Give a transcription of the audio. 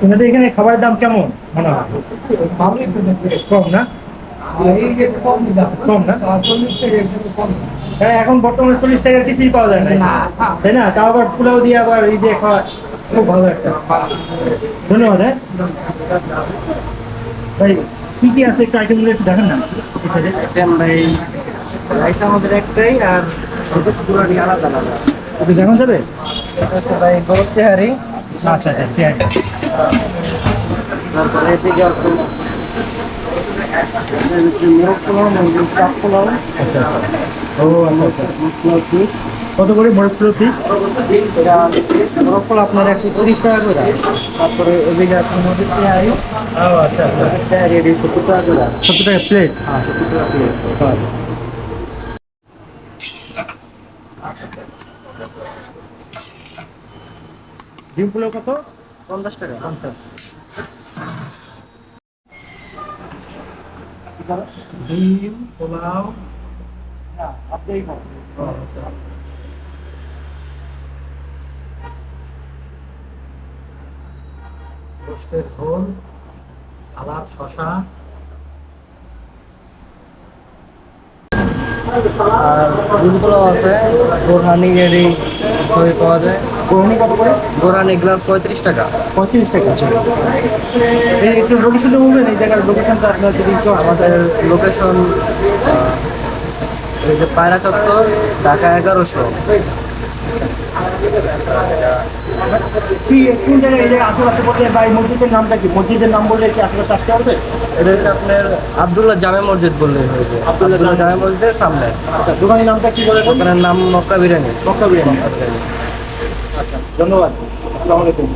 তোমাদের এখানে খাবারের দাম কেমন মনে হয়? কম না? কম না? হ্যাঁ এখন বর্তমানে চল্লিশ টাকার কিছুই পাওয়া যায় না। তাই না? তাও আবার পোলাও দিয়ে আবার এই দিয়ে খাওয়া খুব ভালো একটা। ধন্যবাদ হ্যাঁ? ভাই কি কি আছে একটু আইটেমগুলো একটু দেখেন না। এই সাইডে ভাই রাইস আমাদের একটাই আর পুরানি আলাদা আলাদা। দেখান যাবে ভাই গরম তেহারি। আচ্ছা আচ্ছা তারপরে এদিকে আছে মোরগ পোলাও পোলাও আচ্ছা ও আচ্ছা আচ্ছা। কত করে বড় কিলো পিস এটা মোরগ পোলাও আপনার একশো তিরিশ টাকা করে। তারপরে এদিকে আছে মুরগির তেহারি। আচ্ছা আচ্ছা। তেহারি সত্তর টাকা করে। সত্তর টাকা প্লেট হ্যাঁ সত্তর টাকা প্লেট ডিম পোলাও কত? পঞ্চাশ টাকা। পঞ্চাশ। ডিম পোলাও। আপনি আচ্ছা। ঝোল সালাদ শশা আর দুধগুলো আছে বোরহানি এরি সবই পাওয়া যায়। কোরআনি কত করে? গ্লাস পঁয়ত্রিশ টাকা। পঁয়ত্রিশ টাকা এই একটু লোকেশনটা বলবেন? এই জায়গার লোকেশনটা আপনার যদি আমাদের লোকেশন এই যে পায়রা চত্বর ঢাকা এগারোশো। কি কোন জায়গায় এই জায়গায় আশেপাশে বলতে বা মসজিদের নামটা কি? মসজিদের নাম বললে কি আশেপাশে আসতে হবে? এটা হচ্ছে আপনার আবদুল্লাহ জামে মসজিদ বললে হয়েছে আবদুল্লাহ জামে মসজিদের সামনে। আচ্ছা দোকানের নামটা কি বলে? দোকানের নাম মক্কা বিরিয়ানি। মক্কা বিরিয়ানি। আচ্ছা ধন্যবাদ। আসসালাম আলাইকুম।